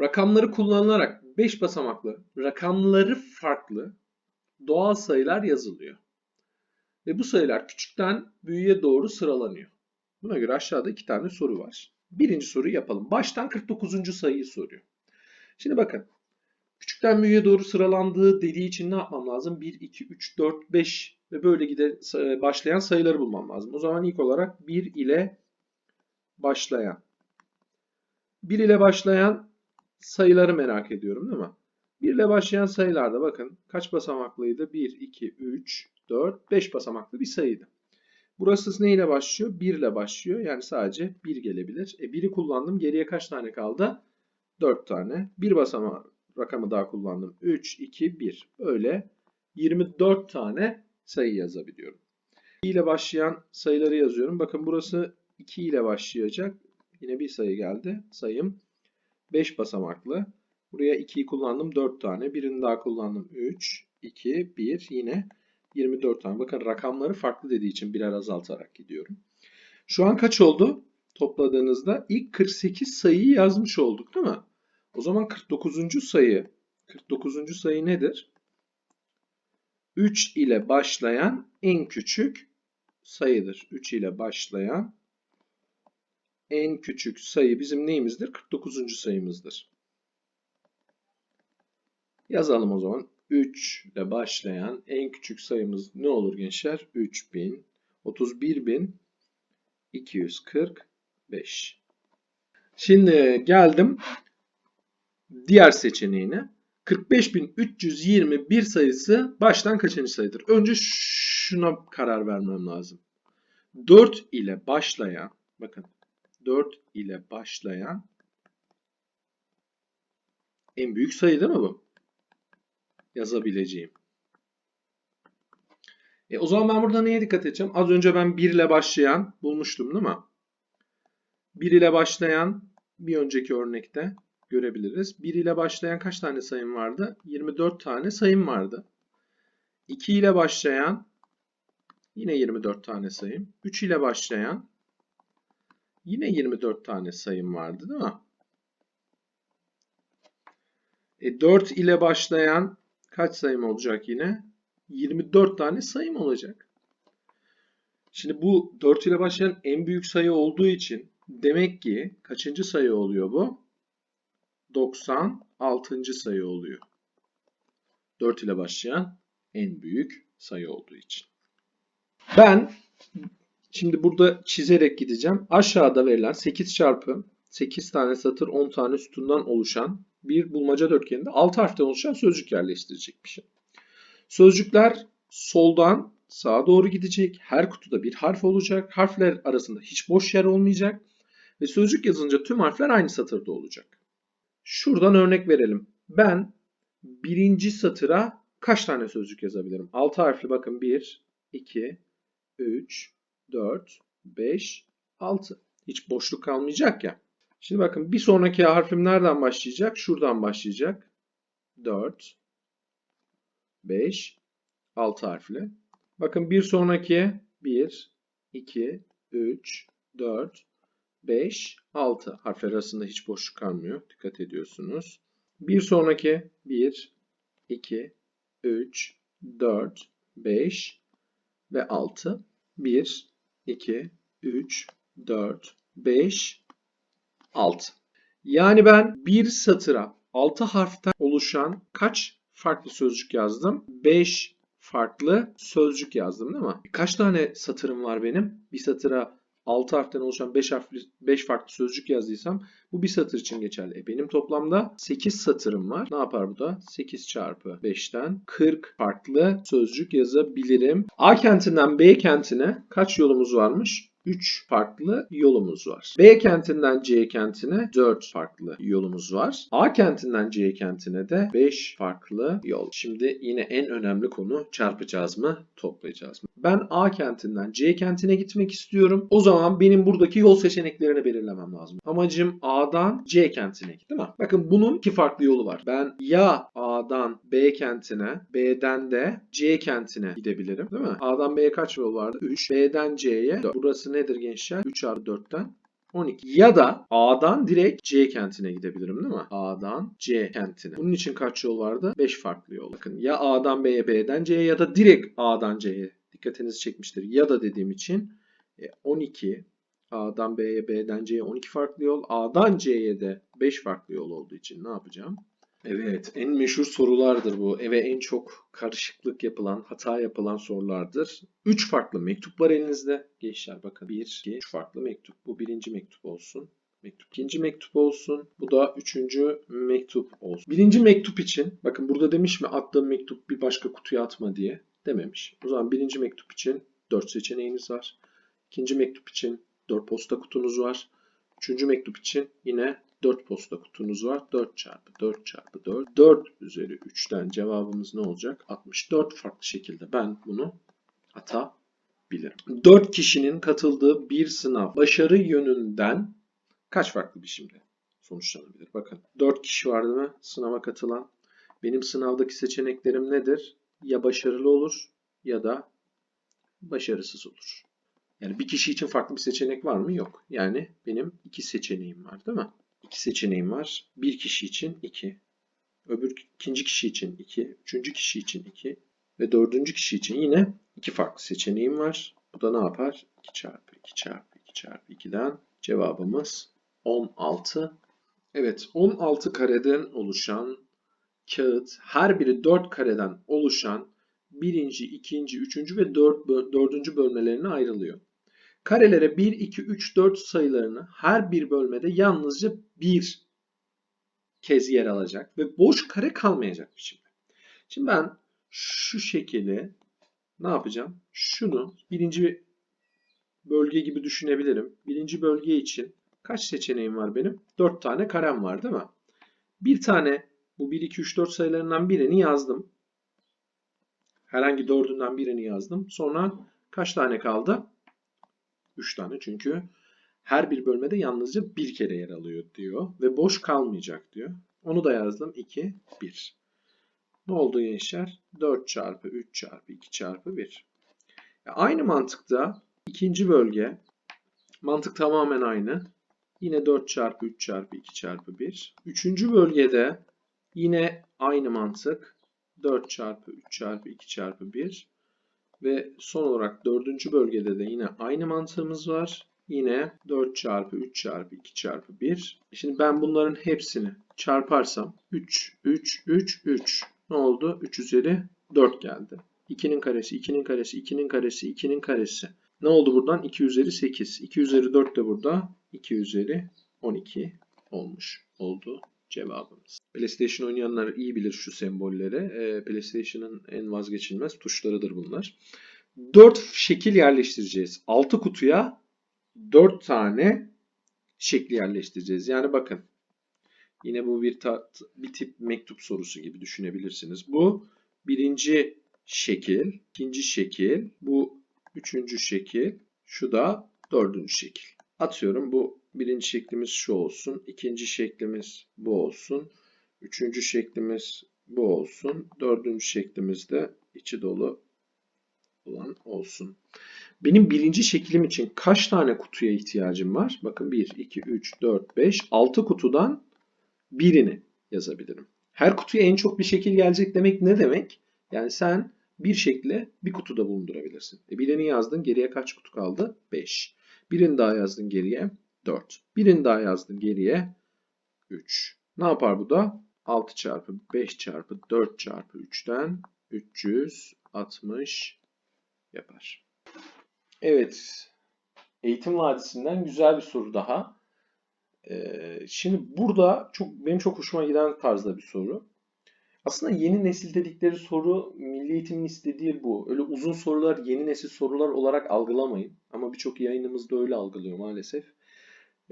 Rakamları kullanılarak 5 basamaklı, rakamları farklı doğal sayılar yazılıyor. Ve bu sayılar küçükten büyüğe doğru sıralanıyor. Buna göre aşağıda iki tane soru var. Birinci soruyu yapalım. Baştan 49. sayıyı soruyor. Şimdi bakın. Küçükten büyüğe doğru sıralandığı dediği için ne yapmam lazım? 1, 2, 3, 4, 5 ve böyle gide başlayan sayıları bulmam lazım. O zaman ilk olarak 1 ile başlayan. 1 ile başlayan sayıları merak ediyorum değil mi? 1 ile başlayan sayılarda bakın kaç basamaklıydı? 1, 2, 3, 4, 5 basamaklı bir sayıydı. Burası ne ile başlıyor? 1 ile başlıyor. Yani sadece 1 gelebilir. E 1'i kullandım. Geriye kaç tane kaldı? 4 tane. Bir basamağı rakamı daha kullandım. 3, 2, 1. Böyle 24 tane sayı yazabiliyorum. 2 ile başlayan sayıları yazıyorum. Bakın burası 2 ile başlayacak. Yine bir sayı geldi. Sayım 5 basamaklı. Buraya 2'yi kullandım 4 tane. Birini daha kullandım 3, 2, 1. Yine 24 tane. Bakın rakamları farklı dediği için birer azaltarak gidiyorum. Şu an kaç oldu? Topladığınızda ilk 48 sayıyı yazmış olduk değil mi? O zaman 49. sayı 49. sayı nedir? 3 ile başlayan en küçük sayıdır. 3 ile başlayan en küçük sayı bizim neyimizdir? 49. sayımızdır. Yazalım o zaman. 3 ile başlayan en küçük sayımız ne olur gençler? 3000, 31245. Şimdi geldim diğer seçeneğine. 45321 sayısı baştan kaçıncı sayıdır? Önce şuna karar vermem lazım. 4 ile başlayan, bakın 4 ile başlayan en büyük sayı değil mi bu? Yazabileceğim. E o zaman ben burada neye dikkat edeceğim? Az önce ben 1 ile başlayan bulmuştum değil mi? 1 ile başlayan bir önceki örnekte görebiliriz. 1 ile başlayan kaç tane sayım vardı? 24 tane sayım vardı. 2 ile başlayan yine 24 tane sayım. 3 ile başlayan yine 24 tane sayım vardı değil mi? E 4 ile başlayan kaç sayım olacak yine? 24 tane sayım olacak. Şimdi bu 4 ile başlayan en büyük sayı olduğu için demek ki kaçıncı sayı oluyor bu? 96. sayı oluyor. 4 ile başlayan en büyük sayı olduğu için. Ben şimdi burada çizerek gideceğim. Aşağıda verilen 8 çarpı 8 tane satır 10 tane sütundan oluşan bir bulmaca dörtgeninde 6 harften oluşan sözcük yerleştirecekmişim. Sözcükler soldan sağa doğru gidecek. Her kutuda bir harf olacak. Harfler arasında hiç boş yer olmayacak. Ve sözcük yazınca tüm harfler aynı satırda olacak. Şuradan örnek verelim. Ben birinci satıra kaç tane sözcük yazabilirim? 6 harfli bakın 1, 2, 3, 4, 5, 6. Hiç boşluk kalmayacak ya. Şimdi bakın bir sonraki harfim nereden başlayacak? Şuradan başlayacak. 4, 5, 6 harfli. Bakın bir sonraki 1, 2, 3, 4, 5, 6 harfler arasında hiç boşluk kalmıyor. Dikkat ediyorsunuz. Bir sonraki 1, 2, 3, 4, 5 ve 6. 1, 2, 3, 4, 5, 6. Yani ben bir satıra 6 harften oluşan kaç farklı sözcük yazdım? 5 farklı sözcük yazdım değil mi? Kaç tane satırım var benim? Bir satıra 6 harften oluşan 5 harfli 5 farklı sözcük yazdıysam bu bir satır için geçerli. E benim toplamda 8 satırım var. Ne yapar bu da? 8 çarpı 5'ten 40 farklı sözcük yazabilirim. A kentinden B kentine kaç yolumuz varmış? 3 farklı yolumuz var. B kentinden C kentine 4 farklı yolumuz var. A kentinden C kentine de 5 farklı yol. Şimdi yine en önemli konu çarpacağız mı, toplayacağız mı? Ben A kentinden C kentine gitmek istiyorum. O zaman benim buradaki yol seçeneklerini belirlemem lazım. Amacım A'dan C kentine git, değil mi? Bakın bunun iki farklı yolu var. Ben ya A'dan B kentine, B'den de C kentine gidebilirim, değil mi? A'dan B'ye kaç yol vardı? 3. B'den C'ye 4. Burası nedir gençler? 3 artı 4'ten 12. Ya da A'dan direkt C kentine gidebilirim değil mi? A'dan C kentine. Bunun için kaç yol vardı? 5 farklı yol. Bakın ya A'dan B'ye, B'den C'ye ya da direkt A'dan C'ye. Dikkatinizi çekmiştir. Ya da dediğim için e, 12 A'dan B'ye, B'den C'ye 12 farklı yol. A'dan C'ye de 5 farklı yol olduğu için ne yapacağım? Evet, en meşhur sorulardır bu. Eve en çok karışıklık yapılan, hata yapılan sorulardır. 3 farklı mektup var elinizde. Gençler bakın 1, 2, 3 farklı mektup. Bu birinci mektup olsun. Mektup. İkinci mektup olsun. Bu da üçüncü mektup olsun. Birinci mektup için, bakın burada demiş mi attığım mektup bir başka kutuya atma diye. Dememiş. O zaman birinci mektup için 4 seçeneğiniz var. İkinci mektup için 4 posta kutunuz var. Üçüncü mektup için yine 4 posta kutunuz var. 4 çarpı 4 çarpı 4. 4 üzeri 3'ten cevabımız ne olacak? 64 farklı şekilde ben bunu atabilirim. 4 kişinin katıldığı bir sınav başarı yönünden kaç farklı biçimde sonuçlanabilir? Bakın 4 kişi var değil mi? Sınava katılan. Benim sınavdaki seçeneklerim nedir? Ya başarılı olur ya da başarısız olur. Yani bir kişi için farklı bir seçenek var mı? Yok. Yani benim iki seçeneğim var değil mi? İki seçeneğim var. Bir kişi için iki. Öbür ikinci kişi için iki. Üçüncü kişi için iki. Ve dördüncü kişi için yine iki farklı seçeneğim var. Bu da ne yapar? 2 çarpı 2 çarpı 2 çarpı 2'den cevabımız 16. Evet 16 kareden oluşan kağıt her biri 4 kareden oluşan birinci, ikinci, üçüncü ve dört, dördüncü bölmelerine ayrılıyor. Karelere 1, 2, 3, 4 sayılarını her bir bölmede yalnızca bir kez yer alacak ve boş kare kalmayacak biçimde. Şimdi ben şu şekilde ne yapacağım? Şunu birinci bölge gibi düşünebilirim. Birinci bölge için kaç seçeneğim var benim? 4 tane karem var değil mi? Bir tane bu 1, 2, 3, 4 sayılarından birini yazdım. Herhangi dördünden birini yazdım. Sonra kaç tane kaldı? 3 tane çünkü her bir bölmede yalnızca bir kere yer alıyor diyor. Ve boş kalmayacak diyor. Onu da yazdım. 2, 1. Ne oldu gençler? 4 çarpı 3 çarpı 2 çarpı 1. Aynı mantıkta ikinci bölge mantık tamamen aynı. Yine 4 çarpı 3 çarpı 2 çarpı 1. Üçüncü bölgede yine aynı mantık. 4 çarpı 3 çarpı 2 çarpı 1. Ve son olarak dördüncü bölgede de yine aynı mantığımız var. Yine 4 çarpı 3 çarpı 2 çarpı 1. Şimdi ben bunların hepsini çarparsam 3, 3, 3, 3. Ne oldu? 3 üzeri 4 geldi. 2'nin karesi, 2'nin karesi, 2'nin karesi, 2'nin karesi. Ne oldu buradan? 2 üzeri 8. 2 üzeri 4 de burada. 2 üzeri 12 olmuş oldu cevabımız. PlayStation oynayanlar iyi bilir şu sembolleri. Ee, PlayStation'ın en vazgeçilmez tuşlarıdır bunlar. 4 şekil yerleştireceğiz. 6 kutuya 4 tane şekli yerleştireceğiz. Yani bakın yine bu bir, bir tip mektup sorusu gibi düşünebilirsiniz. Bu birinci şekil, ikinci şekil, bu üçüncü şekil, şu da dördüncü şekil. Atıyorum bu birinci şeklimiz şu olsun. ikinci şeklimiz bu olsun. Üçüncü şeklimiz bu olsun. Dördüncü şeklimiz de içi dolu olan olsun. Benim birinci şeklim için kaç tane kutuya ihtiyacım var? Bakın 1, 2, 3, 4, 5, 6 kutudan birini yazabilirim. Her kutuya en çok bir şekil gelecek demek ne demek? Yani sen bir şekle bir kutuda bulundurabilirsin. E birini yazdın geriye kaç kutu kaldı? 5. Birini daha yazdın geriye 4. Birini daha yazdın geriye 3. Ne yapar bu da? 6 çarpı 5 çarpı 4 çarpı 3'ten 360 yapar. Evet. Eğitim Vadisi'nden güzel bir soru daha. Ee, şimdi burada çok benim çok hoşuma giden tarzda bir soru. Aslında yeni nesil dedikleri soru Milli Eğitim'in istediği bu. Öyle uzun sorular yeni nesil sorular olarak algılamayın. Ama birçok yayınımızda öyle algılıyor maalesef.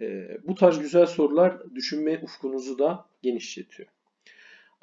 Ee, bu tarz güzel sorular düşünme ufkunuzu da genişletiyor.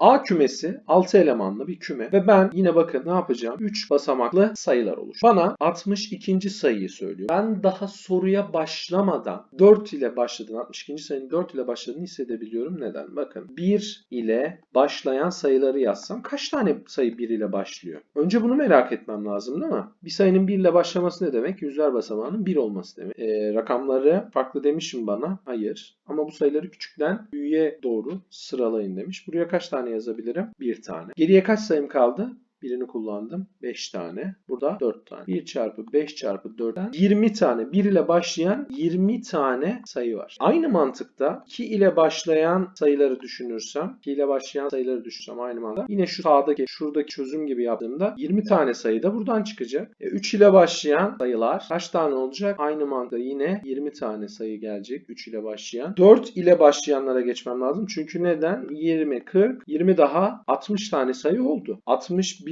A kümesi 6 elemanlı bir küme ve ben yine bakın ne yapacağım? 3 basamaklı sayılar olur. Bana 62. sayıyı söylüyor. Ben daha soruya başlamadan 4 ile başladığını, 62. sayının 4 ile başladığını hissedebiliyorum. Neden? Bakın 1 ile başlayan sayıları yazsam kaç tane sayı 1 ile başlıyor? Önce bunu merak etmem lazım değil mi? Bir sayının 1 ile başlaması ne demek? Yüzler basamağının 1 olması demek. Ee, rakamları farklı demişim bana. Hayır. Ama bu sayıları küçükten büyüğe doğru sıralayın demiş. Buraya kaç tane yazabilirim? 1 tane. Geriye kaç sayım kaldı? Birini kullandım. 5 tane. Burada 4 tane. 1 çarpı 5 çarpı 4'ten 20 tane. 1 ile başlayan 20 tane sayı var. Aynı mantıkta 2 ile başlayan sayıları düşünürsem, 2 ile başlayan sayıları düşünürsem aynı mantıkta yine şu sağdaki, şuradaki çözüm gibi yaptığımda 20 tane sayı da buradan çıkacak. E, 3 ile başlayan sayılar kaç tane olacak? Aynı mantıkta yine 20 tane sayı gelecek 3 ile başlayan. 4 ile başlayanlara geçmem lazım. Çünkü neden? 20, 40, 20 daha 60 tane sayı oldu. 61.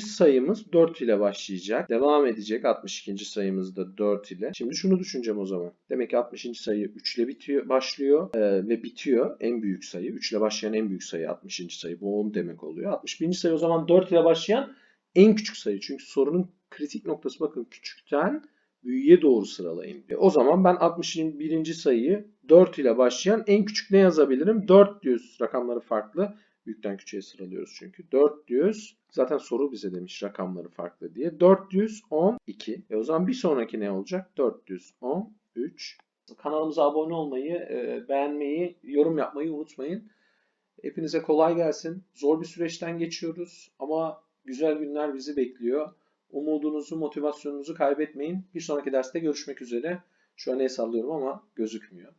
sayımız 4 ile başlayacak. Devam edecek 62. sayımız da 4 ile. Şimdi şunu düşüneceğim o zaman. Demek ki 60. sayı 3 ile bitiyor, başlıyor e, ve bitiyor. En büyük sayı. 3 ile başlayan en büyük sayı 60. sayı. Bu 10 demek oluyor. 61. sayı o zaman 4 ile başlayan en küçük sayı. Çünkü sorunun kritik noktası bakın küçükten büyüğe doğru sıralayın. E, o zaman ben 61. sayıyı 4 ile başlayan en küçük ne yazabilirim? 400 rakamları farklı. Büyükten küçüğe sıralıyoruz çünkü. 400 zaten soru bize demiş rakamları farklı diye. 412. E o zaman bir sonraki ne olacak? 413. Kanalımıza abone olmayı, e, beğenmeyi, yorum yapmayı unutmayın. Hepinize kolay gelsin. Zor bir süreçten geçiyoruz ama güzel günler bizi bekliyor. Umudunuzu, motivasyonunuzu kaybetmeyin. Bir sonraki derste görüşmek üzere. Şu an el sallıyorum ama gözükmüyor.